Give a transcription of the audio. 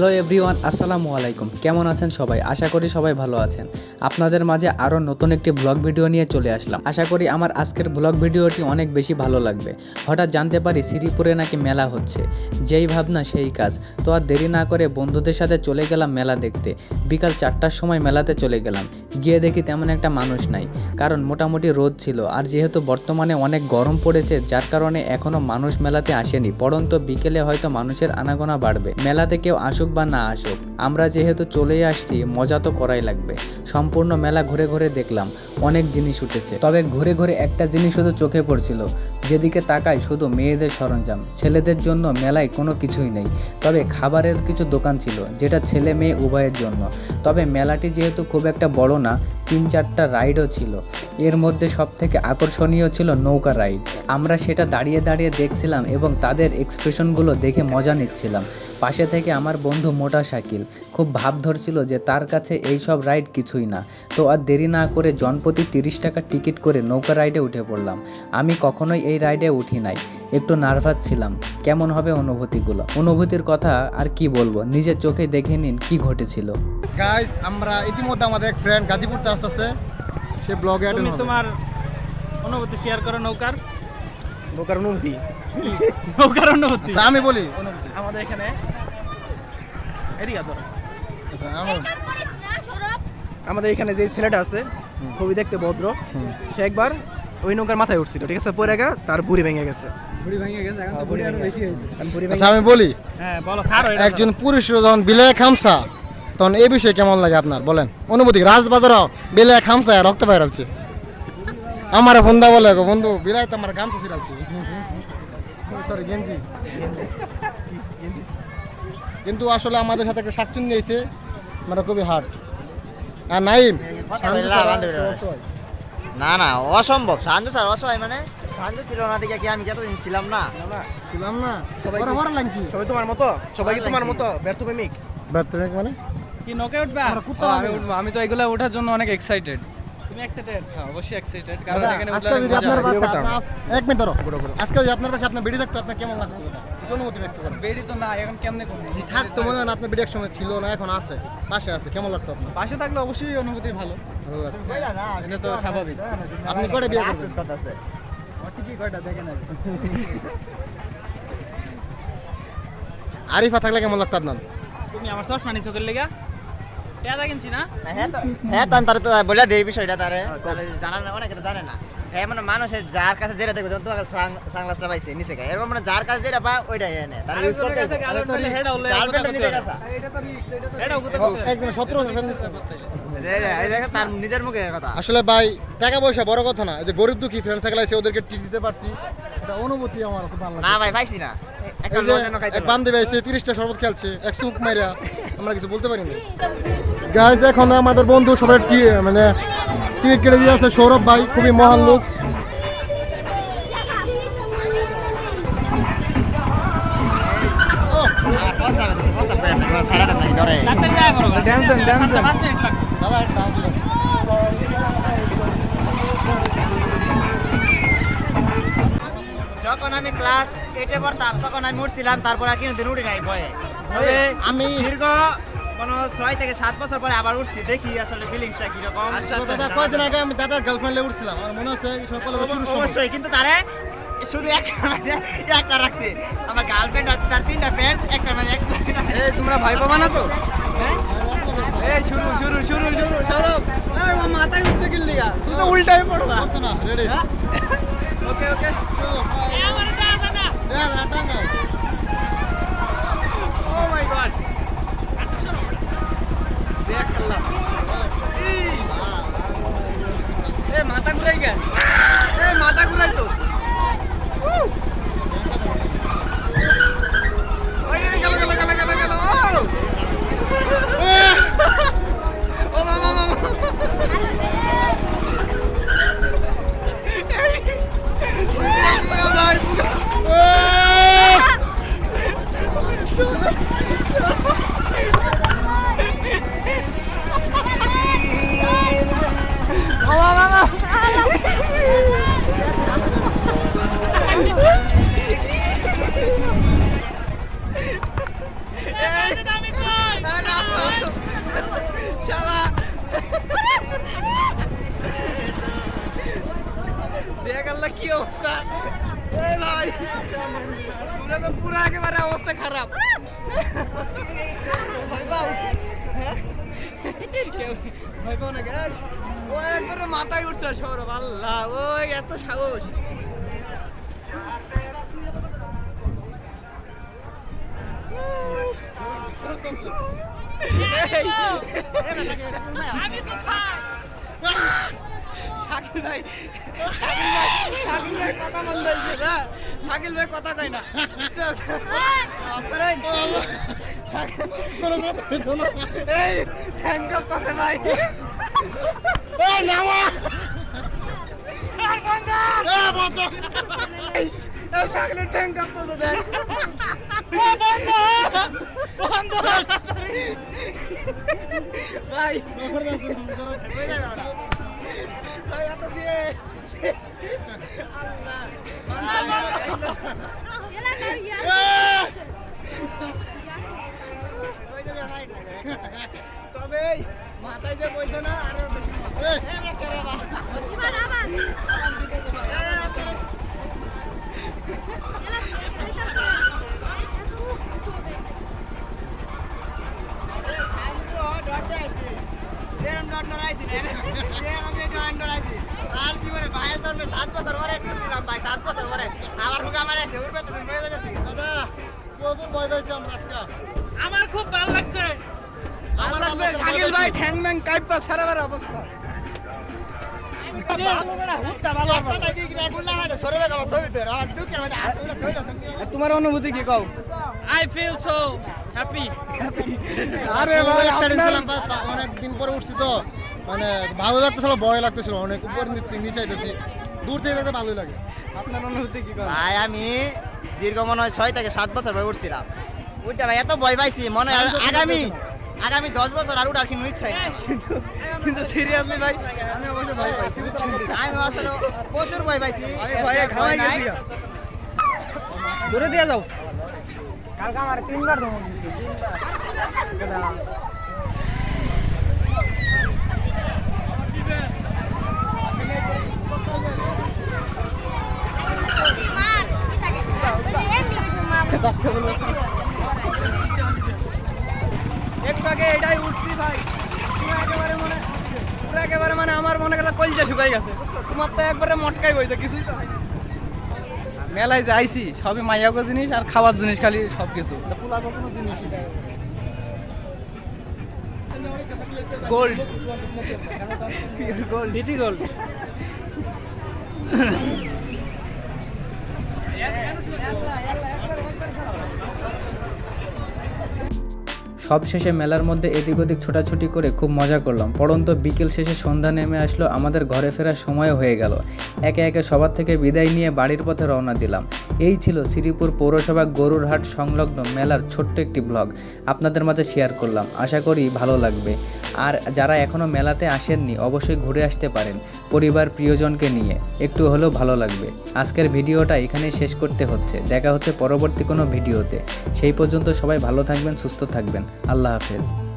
Hello everyone, আসসালামু আলাইকুম। কেমন আছেন সবাই? আশা করি সবাই ভালো আছেন। আপনাদের মাঝে আরও নতুন একটি ব্লগ ভিডিও নিয়ে চলে আসলাম। আশা করি আমার আজকের ব্লগ ভিডিওটি অনেক বেশি ভালো লাগবে। হঠাৎ জানতে পারি শ্রীপুরে নাকি মেলা হচ্ছে। যেই ভাবনা, সেই কাজ। তো আর দেরি না করে বন্ধুদের সাথে চলে গেলাম মেলা দেখতে। বিকাল চারটার সময় মেলাতে চলে গেলাম। গিয়ে দেখি তেমন একটা মানুষ নাই। কারণ মোটামুটি রোদ ছিল। আর যেহেতু বর্তমানে অনেক গরম পড়েছে, যার কারণে এখনও মানুষ মেলাতে আসেনি। পরন্ত বিকেলে হয়তো মানুষের আনাগোনা বাড়বে। মেলাতে কেউ আসুক বা না আসুক আমরা যেহেতু চলেই আসছি, মজা তো করাই লাগবে। সম্পূর্ণ মেলা ঘুরে ঘুরে দেখলাম, অনেক জিনিস উঠেছে। তবে ঘুরে ঘুরে একটা জিনিস শুধু চোখে পড়ছিল, যেদিকে তাকাই শুধু মেয়েদের সরঞ্জাম। ছেলেদের জন্য মেলায় কোনো কিছুই নেই, তবে খাবারের কিছু দোকান ছিল, যেটা ছেলে মেয়ে উভয়ের জন্য। তবে মেলাটি যেহেতু খুব একটা বড় না, তিন চারটা রাইডও ছিল। এর মধ্যে সব থেকে আকর্ষণীয় ছিল নৌকা রাইড। আমরা সেটা দাঁড়িয়ে দাঁড়িয়ে দেখছিলাম এবং তাদের এক্সপ্রেশনগুলো দেখে মজা নিচ্ছিলাম। পাশে থেকে আমার বন্ধু মোটা শাকিল খুব ভাব ধরছিল যে তার কাছে এই সব রাইড কিছুই না। তো আর দেরি না করে জনপ্রতি তিরিশ টাকা টিকিট করে নৌকা রাইডে উঠে পড়লাম। আমি কখনোই এই রাইডে উঠি নাই। একটু নার্ভাস ছিলাম। কেমন হবে অনুভূতিগুলো? অনুভূতির কথা আর কি বলব? নিজের চোখে দেখে নিন কি ঘটেছিল। গাইস আমরা ইতিমধ্যে আমাদের এক ফ্রেন্ড গাজীপুরতে আসতেছে। সে ব্লগে অ্যাটেন্ড তুমি তোমার অনুভূতি শেয়ার করো নৌকার। নৌকার অনুমতি নৌকার অনুভূতি? আচ্ছা আমি বলি। আমাদের এখানে এদিকে ধরো। আচ্ছা আমাদের এখানে যে ছেলেটা আছে খুবই দেখতে ভদ্র। সে একবার ওই নৌকার মাথায় উঠছিল ঠিক আছে? পরে গা তার বুড়ি ভেঙে গেছে। বুড়ি ভেঙে গেছে এখন তো বুড়ি আরও বেশি কারণ বুড়ি আচ্ছা আমি বলি হ্যাঁ বলো স্যার একজন পুরুষ যখন বিলে খামসা তখন এই বিষয়ে কেমন লাগে আপনার? বলেন অনুভূতি রাজবাজার বিলে খামসা রক্ত বাইরালছে আমার বন্ধা বলে গো বন্ধু বিলাই তো আমার গামছা ছিড়ালছে। সরি গেঞ্জি? কিন্তু আসলে আমাদের সাথে একটা শাকচুন নিয়েছে মানে খুবই হার্ড আর নাইম। না না অসম্ভব। সাঞ্জু স্যার অসহায় মানে? সাঞ্জু ছিল না দেখে কি আমি কতদিন ছিলাম না? ছিলাম না। সবাই বড় বড় লাইন সবাই তোমার মতো? সবাই কি তোমার মতো? ব্যর্থ প্রেমিক? ব্যর্থ প্রেমিক মানে? কি নৌকে উঠবা আমরা কুত্তা আমি উঠবো আমি তো এগুলা ওঠার জন্য অনেক এক্সাইটেড তুমি এক্সাইটেড হ্যাঁ অবশ্যই এক্সাইটেড কারণ এখানে আজকে যদি আপনার। বাসায় এক মিনিট ধরো। আজকে যদি আপনার পাশে আপনার বেড়ি থাকতো আপনার কেমন লাগতো? অনুমতি ব্যক্ত করেন বেড়ি তো না এখন কেমনে করব? থাকতো মনে হয় আপনার বেড়ি এক সময় ছিল না এখন আছে। পাশে আছে কেমন লাগতো আপনার? পাশে থাকলে অবশ্যই অনুভূতি ভালো। ভালো এটা তো স্বাভাবিক। আপনি কয়টা বিয়ে করবেন? আফসোস করতেছে। ঠিকই কয়টা দেখেন আরিফা থাকলে কেমন লাগতো আপনার? তুমি আমার চশমা নিছো কে লেগা? টেদা কিনছি না হ্যাঁ তো হ্যাঁ তো আমি তারে তো বলে দেই বিষয়টা তারে। তারে জানা না অনেকে তো জানে না। হ্যাঁ মানে মানুষের যার কাছে যেটা দেখবে তোমার কাছে সানগ্লাসটা পাইছে নিচে গায়ে এরকম মানে যার কাছে যেটা পায় ওইটাই এনে তারা ইউজ করতে গেছে। এই দেখেন তার নিজের মুখে কথা। আসলে ভাই টাকা পয়সা বড় কথা না যে গরিব দুঃখী ফ্রেন্ড সাইকেল আছে ওদেরকে টিপ দিতে পারছি। এটা অনুভূতি আমার খুব ভালো না ভাই পাইছি না। বান্ধবী আছে তিরিশটা শরবত খেলছে এক সুপ মাইরা আমরা কিছু বলতে পারিনি। গাইজ এখন আমাদের বন্ধু সবাই টি- মানে টিকিট কেটে দিয়ে আছে সৌরভ ভাই, খুবই মহান লোক। যখন আমি ক্লাস এইটে পড়তাম, তখন আমি উঠছিলাম, তারপর আর কোনোদিন উঠি নাই ভয়ে আমি দীর্ঘ কোনো ছয় থেকে সাত বছর পরে আবার উঠছি দেখি আসলে ফিলিংসটা কীরকম। আচ্ছা, দাদা কয়দিন আগে আমি দাদার গার্লফ্রেন্ডে উঠছিলাম আমার মনে আছে সকালে শুরু অবশ্যই কিন্তু তারে শুধু একটা মানে একটা রাখছে। আমার গার্লফ্রেন্ড আর তার তিনটা ফ্রেন্ড একটা মানে এক এই তোমরা ভাই পাবা না তো? হ্যাঁ? এই শুরু শুরু শুরু শুরু সৌরভ। এই মা মাথায় উঠছে কি লিগা তুই তো উল্টাই পড়বা। না রেডি ওকে ওকে। ও আল্লাহ কি অবস্থা? এই ভাই তোরা তো পুরো একেবারে অবস্থা খারাপ। হ্যাঁ? কেউ ভয় পাও না গ্যাস ও একবারে মাথায় উঠছে সৌরভ আল্লাহ ওই এত সাহস। আমি কোথায়? শাকিল ভাই শাকিল ভাই শাকিল ভাই কথা বন্ধ হয়েছে না শাকিল ভাই কথা কয় না। কথা। এই ইউ কথা ভাই। এই নামা! আর বন্ধ। এ বন্ধ! এই শাকিলের থ্যাংক ইউ দেখ। বন্ধ। বন্ধ। ভাই। তবে মাথায় যে বইতো না আরও বেশি মজা। এরম ডট ডরাইছি না এরম যে ডট ডরাইছি আর কি বলে ভাই তোর সাত বছর পরে একটু দিলাম ভাই সাত বছর পরে। আবার হুকা মারে আছে উড়বে তো তুমি বেড়ে যাচ্ছি দাদা, প্রচুর ভয় পাইছি আমরা আজকে। আমার খুব ভালো লাগছে। আমার শাকিল ভাই ঠ্যাং ম্যাং কাইপা সারাবার অবস্থা। তোমার অনুভূতি কি কও? আই ফিল সো হ্যাপি আরে ভাই অনেক দিন পরে উঠছি তো। মানে ভালো লাগতেছিল ভয় লাগতেছিল অনেক উপর নিচে আইতেছি। দূর থেকে দেখতে ভালোই লাগে। আপনার অনুভূতি কি ভাই আমি দীর্ঘ মনে হয় ছয় থেকে সাত বছর পরে উঠছিলাম। উঠটা ভাই এত ভয় পাইছি মনে হয় আগামী আগামী দশ বছর আর উঠার কোনো ইচ্ছাই নাই আমার। কিন্তু সিরিয়াসলি ভাই আমি অবশ্য ভয় পাইছি বুঝছেন? আমি আসলে প্রচুর ভয় পাইছি। ভয়ে খাওয়াই গেছি দূরে দিয়ে যাও। কালকে আমার তিনবার ধমক দিছে একটু আগে এটাই উঠছি ভাই। একেবারে মনে একেবারে মানে আমার মনে শুকাই গেছে। তোমার তো একবারে মটকাই মেলায় যে আইছি সবই মাইয়াগো জিনিস আর খাবার জিনিস খালি সব কিছু কোনো নাই। গোল্ড গোল্ড ডিটি গোল্ড সব শেষে মেলার মধ্যে এদিক ওদিক ছোটাছুটি করে খুব মজা করলাম। পরন্ত বিকেল শেষে সন্ধ্যা নেমে আসলো, আমাদের ঘরে ফেরার সময় হয়ে গেল। একে একে সবার থেকে বিদায় নিয়ে বাড়ির পথে রওনা দিলাম। এই ছিল শ্রীপুর পৌরসভা গরুরহাট সংলগ্ন মেলার ছোট্ট একটি ব্লগ। আপনাদের মাঝে শেয়ার করলাম, আশা করি ভালো লাগবে। আর যারা এখনও মেলাতে আসেননি, অবশ্যই ঘুরে আসতে পারেন পরিবার প্রিয়জনকে নিয়ে। একটু হলেও ভালো লাগবে। আজকের ভিডিওটা এখানেই শেষ করতে হচ্ছে। দেখা হচ্ছে পরবর্তী কোনো ভিডিওতে। সেই পর্যন্ত সবাই ভালো থাকবেন, সুস্থ থাকবেন। আল্লাহ হাফেজ